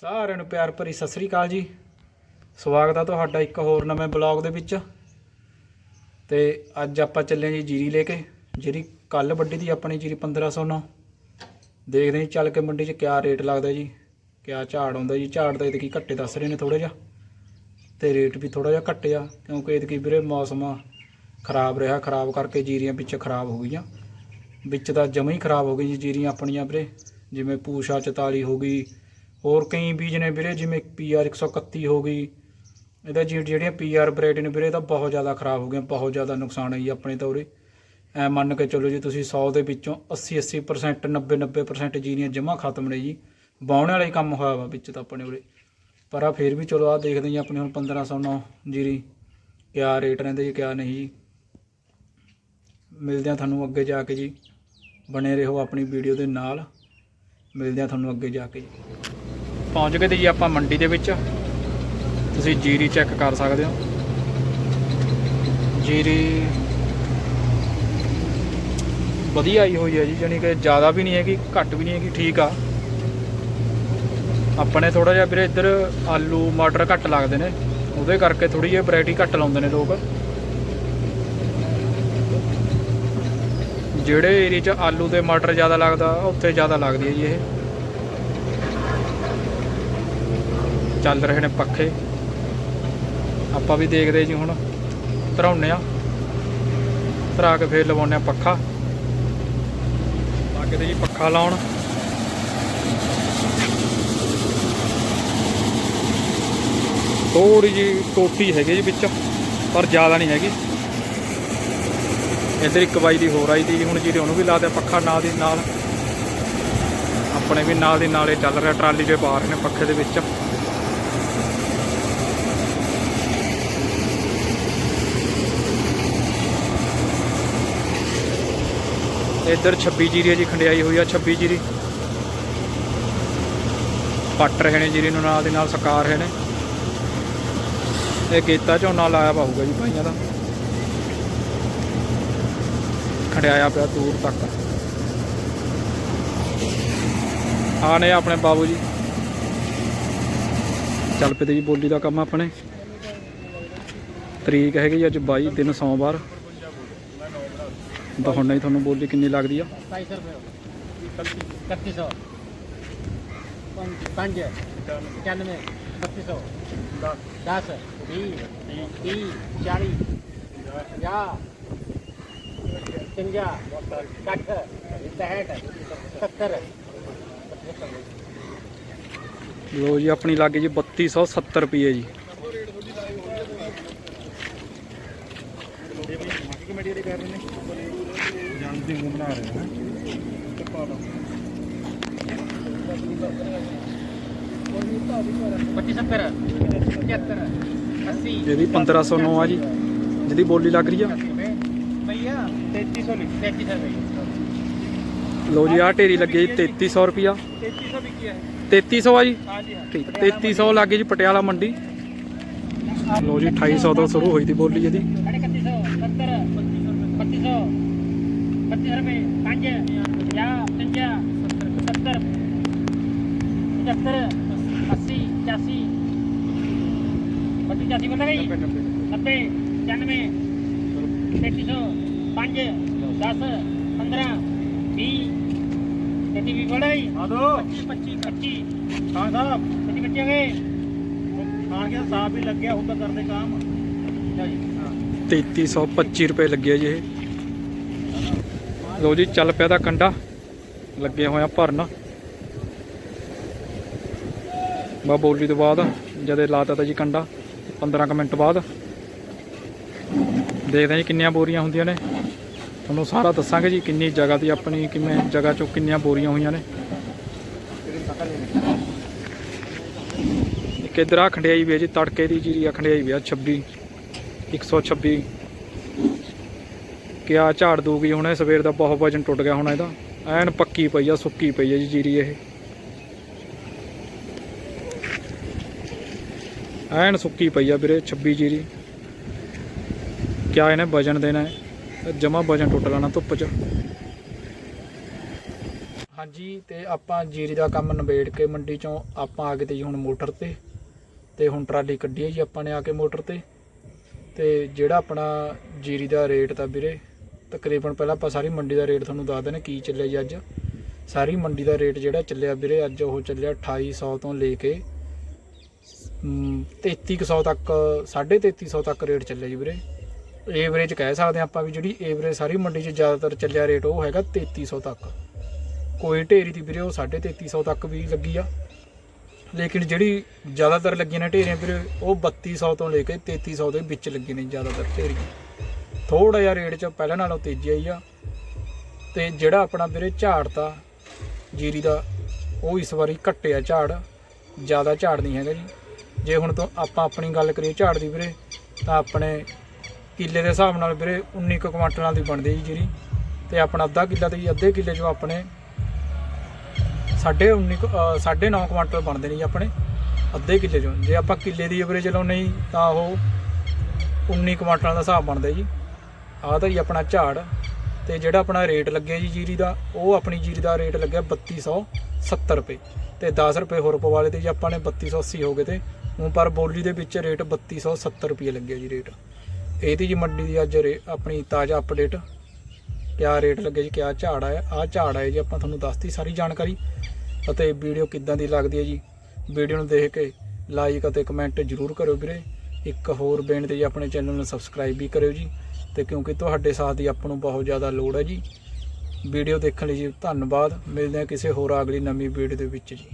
ਸਾਰਿਆਂ ਨੂੰ ਪਿਆਰ ਭਰੀ ਸਤਿ ਸ੍ਰੀ ਅਕਾਲ ਜੀ। ਸਵਾਗਤ ਆ ਤੁਹਾਡਾ ਇੱਕ ਹੋਰ ਨਵੇਂ ਬਲੌਗ ਦੇ ਵਿੱਚ। ਤੇ ਅੱਜ ਆਪਾਂ ਚੱਲੇ ਜੀ ਜੀਰੀ ਲੈ ਕੇ। ਜਿਹੜੀ ਕੱਲ ਵੱਡੀ ਦੀ ਆਪਣੀ ਜੀਰੀ 1509 ਦੇਖਦੇ ਹਾਂ ਚੱਲ ਕੇ ਮੰਡੀ 'ਚ ਕਿਆ ਰੇਟ ਲੱਗਦਾ ਜੀ, ਕਿਆ ਝਾੜ ਆਉਂਦਾ ਜੀ। ਝਾੜ ਤਾਂ ਇਹਦੇ ਘੱਟੇ ਦੱਸ ਰਹੇ ਨੇ ਥੋੜਾ ਜਿਹਾ। ਤੇ ਰੇਟ ਵੀ ਥੋੜਾ ਜਿਹਾ ਘਟਿਆ ਕਿਉਂਕਿ ਇਹਦੇ ਵੀਰੇ ਮੌਸਮ ਖਰਾਬ ਰਿਹਾ, ਖਰਾਬ ਕਰਕੇ ਜੀਰੀਆਂ ਵਿੱਚ ਖਰਾਬ ਹੋ ਗਈਆਂ। ਵਿੱਚ ਤਾਂ ਜਮਾਂ ਹੀ ਖਰਾਬ ਹੋ ਗਈ ਜੀ ਜੀਰੀਆਂ ਆਪਣੀਆਂ ਵੀਰੇ। ਜਿਵੇਂ ਪੂਸ਼ਾ 44 ਹੋ ਗਈ ਹੋਰ ਕਈ ਬੀਜ ਨੇ ਵੀਰੇ, ਜਿਵੇਂ ਪੀਆਰ 131 ਹੋ ਗਈ। ਇਹਦਾ ਜੀ ਜਿਹੜੀਆਂ ਪੀਆਰ ਵੈਰਾਈਟੀ ਨੇ ਵੀਰੇ, ਇਹ ਤਾਂ ਬਹੁਤ ਜ਼ਿਆਦਾ ਖਰਾਬ ਹੋ ਗਈਆਂ, ਬਹੁਤ ਜ਼ਿਆਦਾ ਨੁਕਸਾਨ ਹੈ ਜੀ ਆਪਣੇ ਤਾਂ ਉਰੇ। ਐ ਮੰਨ ਕੇ ਚੱਲੋ ਜੀ, ਤੁਸੀਂ 100 ਦੇ ਵਿੱਚੋਂ 80 80% 90 90% ਜੀਰੀਆਂ ਜਮਾ ਖਤਮ ਨੇ ਜੀ। ਬਾਉਣ ਵਾਲਾ ਹੀ ਕੰਮ ਹੋਇਆ ਵਾ ਵਿੱਚ ਤਾਂ ਆਪਣੇ ਉਰੇ। ਪਰ ਆ ਫੇਰ ਵੀ ਚਲੋ ਆ ਦੇਖਦੇ ਜੀ ਆਪਣੇ ਹੁਣ 1509 ਜੀਰੀ ਕਿਆ ਰੇਟ ਰਹਿੰਦੇ ਜੀ, ਕਿਆ ਨਹੀਂ ਜੀ। ਮਿਲਦੇ ਆ ਤੁਹਾਨੂੰ ਅੱਗੇ ਜਾ ਕੇ ਜੀ। ਬਣੇ ਰਹੋ ਆਪਣੀ ਵੀਡੀਓ ਦੇ ਨਾਲ। ਮਿਲਦੇ ਆ ਤੁਹਾਨੂੰ ਅੱਗੇ ਜਾ ਕੇ ਜੀ। ਪਹੁੰਚ ਗਏ ਤੇ ਜੀ ਆਪਾਂ ਮੰਡੀ ਦੇ ਵਿੱਚ। ਤੁਸੀਂ ਜੀਰੀ ਚੈੱਕ ਕਰ ਸਕਦੇ ਹੋ। ਜੀਰੀ ਵਧੀਆ ਆਈ ਹੋਈ ਹੈ ਜੀ ਜਾਨੀ ਕਿ ਜ਼ਿਆਦਾ ਵੀ ਨਹੀਂ ਹੈਗੀ, ਘੱਟ ਵੀ ਨਹੀਂ ਹੈਗੀ, ਠੀਕ ਆ। ਆਪਣੇ ਥੋੜਾ ਜਿਹਾ ਵੀਰੇ ਇੱਧਰ ਆਲੂ, ਮਟਰ ਘੱਟ ਲੱਗਦੇ ਨੇ। ਉਹਦੇ ਕਰਕੇ ਥੋੜੀ ਜਿਹੀ ਵੈਰਾਈਟੀ ਘੱਟ ਲਾਉਂਦੇ ਨੇ ਲੋਕ। ਜਿਹੜੇ ਏਰੀਆ 'ਚ ਆਲੂ ਤੇ ਮਟਰ ਜ਼ਿਆਦਾ ਲੱਗਦਾ, ਉੱਥੇ ਜ਼ਿਆਦਾ ਲੱਗਦੀ ਹੈ ਜੀ ਇਹ। ਚੱਲ ਰਹੇ ਨੇ ਪੱਖੇ। ਆਪਾਂ ਵੀ ਦੇਖਦੇ ਜੀ ਹੁਣ ਧਰਾਉਨੇ ਆ ਧਰਾ ਕੇ ਫੇਰ ਲਵਾਉਨੇ ਆ ਪੱਖਾ। ਲੱਗੇ ਤੇ ਜੀ ਪੱਖਾ ਲਾਉਣ। ਥੋੜੀ ਜੀ ਟੋਟੀ ਹੈਗੀ ਜੀ ਵਿੱਚ, ਪਰ ਜ਼ਿਆਦਾ ਨਹੀਂ ਹੈਗੀ। ਇੱਧਰ ਇੱਕ ਬਾਈ ਦੀ ਹੋਰ ਆਈ ਤੀ ਹੁਣ ਜਿਹੜੇ ਉਹਨੂੰ ਵੀ ਲਾ ਦਿਆ ਪੱਖਾ ਨਾਲ ਦੀ ਨਾਲ। ਆਪਣੇ ਵੀ ਨਾਲ ਦੀ ਨਾਲੇ ਚੱਲ ਰਿਹਾ, ਟਰਾਲੀ ਦੇ ਬਾਹਰ ਨੇ ਪੱਖੇ ਦੇ ਵਿੱਚ। ਇੱਧਰ 26 ਜੀਰੀ ਜੀ ਖੰਡਿਆਈ ਹੋਈ ਆ 26 ਜੀਰੀ। ਪੱਟ ਰਹੇ ਨੇ ਜੀਰੀ ਨੂੰ, ਨਾਲ ਦੀ ਨਾਲ ਸਕਾਰ ਰਹੇ ਨੇ। ਇਹ ਕੀਤਾ ਝੋਨਾ ਲਾਇਆ ਪਾਊਗਾ ਜੀ ਭਾਈਆਂ ਦਾ। ਖੜਿਆਇਆ ਪਿਆ ਦੂਰ ਤੱਕ। ਆ ਨੇ ਆਪਣੇ ਬਾਬੂ ਜੀ। ਚੱਲ ਪਏ ਤੇ ਜੀ, ਬੋਲੀ ਦਾ ਕੰਮ ਆਪਣੇ। ਤਰੀਕ ਹੈਗੀ ਜੀ ਅੱਜ 22 ਦਿਨ ਸੋਮਵਾਰ। ਤਾਂ ਹੁਣ ਤੁਹਾਨੂੰ ਬੋਲੀ ਕਿੰਨੀ ਲੱਗਦੀ ਆ? 25 ਲੋ ਜੀ ਆਪਣੀ ਲੱਗ ਜੀ 3270 ਰੁਪਏ ਜੀ। ਕਮੇਟੀ ਦੇ ਕਰ ਰਹੇ ਨੇ। ਜਿਹਦੀ ਬੋਲੀ ਲੱਗ ਰਹੀ ਆ। ਲੋ ਜੀ ਆ ਢੇਰੀ ਲੱਗੇ ਜੀ 3300 ਰੁਪਿਆ 3300 ਆ ਜੀ? ਠੀਕ 3300 ਲੱਗੇ ਜੀ ਪਟਿਆਲਾ ਮੰਡੀ। ਲੋ ਜੀ 2800 ਤੋਂ ਸ਼ੁਰੂ ਹੋਈ ਦੀ ਬੋਲੀ ਜਿਹਦੀ પચીસ ਪੰਜਾਹ ਪਚੰਜਾ ਦਸ ਪੰਦਰਾਂ ਵੀਹ। ਵੀਹ ਬੜਾ ਪੱਚੀ ਪੱਚੀ ਸਾਹਿਬ ਸਾਫ਼। ਵੀ ਲੱਗਿਆ ਹੁਣ ਤਾਂ ਕਰਦੇ ਕੰਮ। 3325 ਰੁਪਏ ਲੱਗਿਆ ਜੀ ਇਹ। ਲੋ ਜੀ, ਚੱਲ ਪਿਆ ਦਾ ਕੰਡਾ। ਲੱਗੇ ਹੋਇਆ ਭਰਨ। ਬਾ ਬੋਲੀ ਤੋਂ ਬਾਅਦ ਜਦੇ ਲਾਤਾ ਤਾ ਜੀ ਕੰਡਾ 15 ਕੁ ਮਿੰਟ ਬਾਅਦ। ਦੇਖਦੇ ਜੀ ਕਿੰਨੀਆਂ ਬੋਰੀਆਂ ਹੁੰਦੀਆਂ ਨੇ। ਤੁਹਾਨੂੰ ਸਾਰਾ ਦੱਸਾਂਗੇ ਜੀ ਕਿੰਨੀ ਜਗ੍ਹਾ ਦੀ ਆਪਣੀ, ਕਿਵੇਂ ਜਗ੍ਹਾ ਚੋਂ ਕਿੰਨੀਆਂ ਬੋਰੀਆਂ ਹੋਈਆਂ ਨੇ। ਇੱਕ ਇੱਧਰ ਆ ਖੰਡਿਆਈ ਵੀ ਹੈ ਜੀ, ਤੜਕੇ ਦੀ ਜੀਰੀ ਆ ਖੰਡਿਆਈ ਵੀ ਆ 26 126 ਕਿਆ ਝਾੜ ਦੂਗੀ ਹੁਣ ਇਹ ਸਵੇਰ ਦਾ ਬਹੁਤ ਵਜਨ ਟੁੱਟ ਗਿਆ ਹੁਣ ਇਹਦਾ। ਐਨ ਪੱਕੀ ਪਈ ਆ, ਸੁੱਕੀ ਪਈ ਆ ਜੀ ਜੀਰੀ ਇਹ। ਐਨ ਸੁੱਕੀ ਪਈ ਆ ਵੀਰੇ 26 ਜੀਰੀ। ਕਿਆ ਇਹਨੇ ਵਜਨ ਦੇਣਾ ਹੈ? ਜਮਾ ਵਜਨ ਟੁੱਟ ਲੈਣਾ ਧੁੱਪ 'ਚ। ਹਾਂਜੀ, ਤੇ ਆਪਾਂ ਜੀਰੀ ਦਾ ਕੰਮ ਨਿਬੇੜ ਕੇ ਮੰਡੀ ਚੋਂ ਆਪਾਂ ਆ ਗਏ ਤੇ ਜੀ ਹੁਣ ਮੋਟਰ ਤੇ। ਤੇ ਹੁਣ ਟਰਾਲੀ ਕੱਢੀ ਹੈ ਜੀ ਆਪਾਂ ਨੇ ਆ ਕੇ ਮੋਟਰ ਤੇ। ਤੇ ਜਿਹੜਾ ਆਪਣਾ ਜੀਰੀ ਦਾ ਰੇਟ ਤਾਂ ਵੀਰੇ ਤਕਰੀਬਨ ਪਹਿਲਾਂ ਆਪਾਂ ਸਾਰੀ ਮੰਡੀ ਦਾ ਰੇਟ ਤੁਹਾਨੂੰ ਦੱਸ ਦਿੰਦੇ ਕੀ ਚੱਲਿਆ ਜੀ ਅੱਜ। ਸਾਰੀ ਮੰਡੀ ਦਾ ਰੇਟ ਜਿਹੜਾ ਚੱਲਿਆ ਵੀਰੇ ਅੱਜ ਉਹ ਚੱਲਿਆ 2800 ਤੋਂ ਲੈ ਕੇ ਅਮ, 3300 ਤੱਕ 3350 ਤੱਕ ਰੇਟ ਚੱਲਿਆ ਜੀ ਵੀਰੇ। ਏਵਰੇਜ ਕਹਿ ਸਕਦੇ ਹਾਂ ਆਪਾਂ ਵੀ ਜਿਹੜੀ ਏਵਰੇਜ ਸਾਰੀ ਮੰਡੀ 'ਚ ਜ਼ਿਆਦਾਤਰ ਚੱਲਿਆ ਰੇਟ ਉਹ ਹੈਗਾ 3300 ਤੱਕ। ਕੋਈ ਢੇਰੀ ਦੀ ਵੀਰੇ ਉਹ 3350 ਤੱਕ ਵੀ ਲੱਗੀ ਆ। ਲੇਕਿਨ ਜਿਹੜੀ ਜ਼ਿਆਦਾਤਰ ਲੱਗੀਆਂ ਨੇ ਢੇਰੀਆਂ ਵੀਰੇ ਉਹ 3200 ਤੋਂ ਲੈ ਕੇ 3300 ਦੇ ਵਿੱਚ ਲੱਗੀ ਨੇ ਜ਼ਿਆਦਾਤਰ ਢੇਰੀਆਂ। ਥੋੜਾ ਜਿਹਾ ਰੇਟ 'ਚ ਪਹਿਲਾਂ ਨਾਲੋਂ ਤੇਜ਼ੀ ਆਈ ਆ। ਤੇ ਜਿਹੜਾ ਆਪਣਾ ਵੀਰੇ ਝਾੜ ਤਾ ਜੀਰੀ ਦਾ, ਉਹ ਇਸ ਵਾਰੀ ਘਟਿਆ ਝਾੜ, ਜ਼ਿਆਦਾ ਝਾੜ ਨਹੀਂ ਹੈਗਾ ਜੀ। ਜੇ ਹੁਣ ਤੋਂ ਆਪਾਂ ਆਪਣੀ ਗੱਲ ਕਰੀਏ ਝਾੜ ਦੀ ਵੀਰੇ, ਤਾਂ ਆਪਣੇ ਕਿੱਲੇ ਦੇ ਹਿਸਾਬ ਨਾਲ ਵੀਰੇ 19 ਕੁ ਕੁਆਂਟਲਾਂ ਦੀ ਬਣਦੀ ਜੀ ਜੀਰੀ। ਤੇ ਆਪਣਾ ਅੱਧਾ ਕਿੱਲਾ ਤੇ ਜੀ, ਅੱਧੇ ਕਿੱਲੇ ਚੋਂ ਆਪਣੇ ਸਾਢੇ 19 ਕੁ- ਸਾਢੇ 9 ਕੁਆਂਟਲ ਬਣਦੇ ਨੇ ਜੀ ਆਪਣੇ, ਅੱਧੇ ਕਿੱਲੇ ਚੋਂ। ਜੇ ਆਪਾਂ ਕਿੱਲੇ ਦੀ ਐਵਰੇਜ ਲਾਉਨੇ ਜੀ, ਤਾਂ ਉਹ 19 ਕੁਆਂਟਲਾਂ ਦਾ ਹਿਸਾਬ ਬਣਦਾ ਜੀ। ਆਹ ਤਾਂ ਜੀ ਆਪਣਾ ਝਾੜ ਤੇ ਜਿਹੜਾ ਆਪਣਾ ਰੇਟ ਲੱਗਿਆ ਜੀ ਜੀਰੀ ਦਾ, ਉਹ ਆਪਣੀ ਜੀਰੀ ਦਾ ਰੇਟ ਲੱਗਿਆ 3270 ਰੁਪਏ ਤੇ 10 ਰੁਪਏ ਹੋਰ ਪਵਾ ਲਏ ਤੇ ਜੀ ਆਪਾਂ ਨੇ 3280 ਹੋ ਗਏ ਤੇ। ਹੁਣ ਪਰ ਬੋਲੀ ਦੇ ਵਿੱਚ ਰੇਟ 3270 ਰੁਪਏ ਲੱਗਿਆ ਜੀ ਰੇਟ। ਇਹਦੀ ਜੀ ਮੰਡੀ ਦੀ ਅੱਜ ਰੇ- ਆਪਣੀ ਤਾਜ਼ਾ ਅਪਡੇਟ ਕਿਆ ਰੇਟ ਲੱਗਿਆ ਜੀ, ਕਿਆ ਝਾੜ ਆਇਆ। ਆਹ ਝਾੜ ਆਇਆ ਜੀ, ਆਪਾਂ ਤੁਹਾਨੂੰ ਦੱਸਤੀ ਸਾਰੀ ਜਾਣਕਾਰੀ। ਅਤੇ ਵੀਡੀਓ ਕਿੱਦਾਂ ਦੀ ਲੱਗਦੀ ਹੈ ਜੀ, ਵੀਡੀਓ ਨੂੰ ਦੇਖ ਕੇ ਲਾਈਕ ਅਤੇ ਕਮੈਂਟ ਜ਼ਰੂਰ ਕਰਿਓ ਵੀਰੇ। ਇੱਕ ਹੋਰ ਬੇਨਤੀ ਜੀ, ਆਪਣੇ ਚੈਨਲ ਨੂੰ ਸਬਸਕ੍ਰਾਈਬ ਵੀ ਕਰਿਓ ਜੀ। ਤੇ ਕਿਉਂਕਿ ਤੁਹਾਡੇ ਸਾਥ ਦੀ ਆਪਾਂ ਨੂੰ ਬਹੁਤ ਜ਼ਿਆਦਾ ਲੋੜ ਹੈ ਜੀ। ਵੀਡੀਓ ਦੇਖਣ ਲਈ ਜੀ, ਧੰਨਵਾਦ। ਮਿਲਦੇ ਹਾਂ ਕਿਸੇ ਹੋਰ ਅਗਲੀ ਨਵੀਂ ਵੀਡੀਓ ਦੇ ਵਿੱਚ ਜੀ।